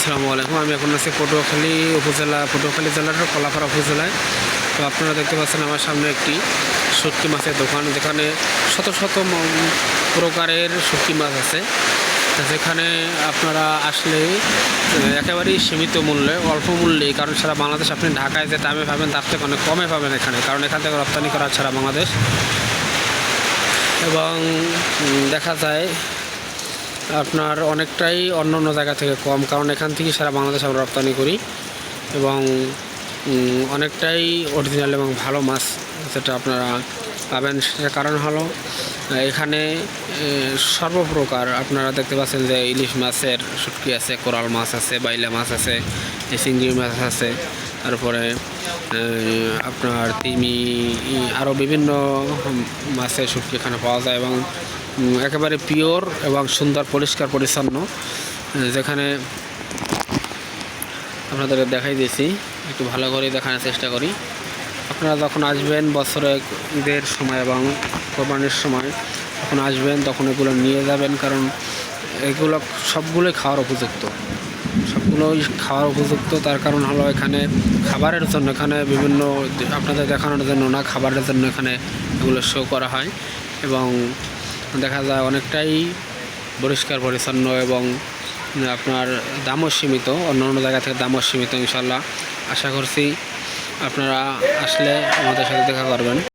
আসসালামু আলাইকুম। আমি এখন আছি পটুয়াখালী উপজেলা, পটুয়াখালী জেলার কলাপাড়া উপজেলায়। তো আপনারা দেখতে পাচ্ছেন আমার সামনে একটি শুটকি মাছের দোকান। যেখানে শত শত প্রকারের শুটকি মাছ আছে। যেখানে আপনারা আসলে একেবারেই সীমিত মূল্যে, অল্প মূল্যে কারণ সারা বাংলাদেশ আপনি ঢাকায় যে দামে পাবেন, তার থেকে অনেক কমে পাবেন এখানে। কারণ এখান থেকে রপ্তানি করা ছাড়া বাংলাদেশ। এবং দেখা যায় আপনার অনেকটাই অন্য অন্য জায়গা থেকে কম, কারণ এখান থেকে সারা বাংলাদেশ আমরা রপ্তানি করি এবং অনেকটাই অরিজিনাল এবং ভালো মাছ যেটা আপনারা পাবেন। সেটার কারণ হলো এখানে সর্বপ্রকার আপনারা দেখতে পাচ্ছেন যে ইলিশ মাছের শুটকি আছে, কোরাল মাছ আছে, বাইলা মাছ আছে চিংড়ি মাছ আছে, তারপরে আপনার তিমি আরও বিভিন্ন মাছের শুটকি এখানে পাওয়া যায় এবং একেবারে পিওর এবং সুন্দর, পরিষ্কার, পরিচ্ছন্ন যেখানে আপনাদের দেখাই দিয়েছি। একটু ভালো করে দেখানোর চেষ্টা করি। আপনারা যখন আসবেন বছরে ঈদের সময় এবং কোরবানির সময়, যখন আসবেন তখন এগুলো নিয়ে যাবেন কারণ এগুলো সবগুলোই খাওয়ার উপযুক্ত। সবগুলোই খাওয়ার উপযুক্ত, তার কারণ হলো এখানে খাবারের জন্য, এখানে বিভিন্ন আপনাদের দেখানোর জন্য না, খাবারের জন্য এখানে এগুলো শো করা হয় এবং দেখা যায় অনেকটাই পরিষ্কার, পরিচ্ছন্ন এবং আপনার দামও সীমিত অন্য অন্য জায়গা থেকে দামও সীমিত ইনশাল্লাহ আশা করছি আপনারা আসলে আমাদের সাথে দেখা করবেন।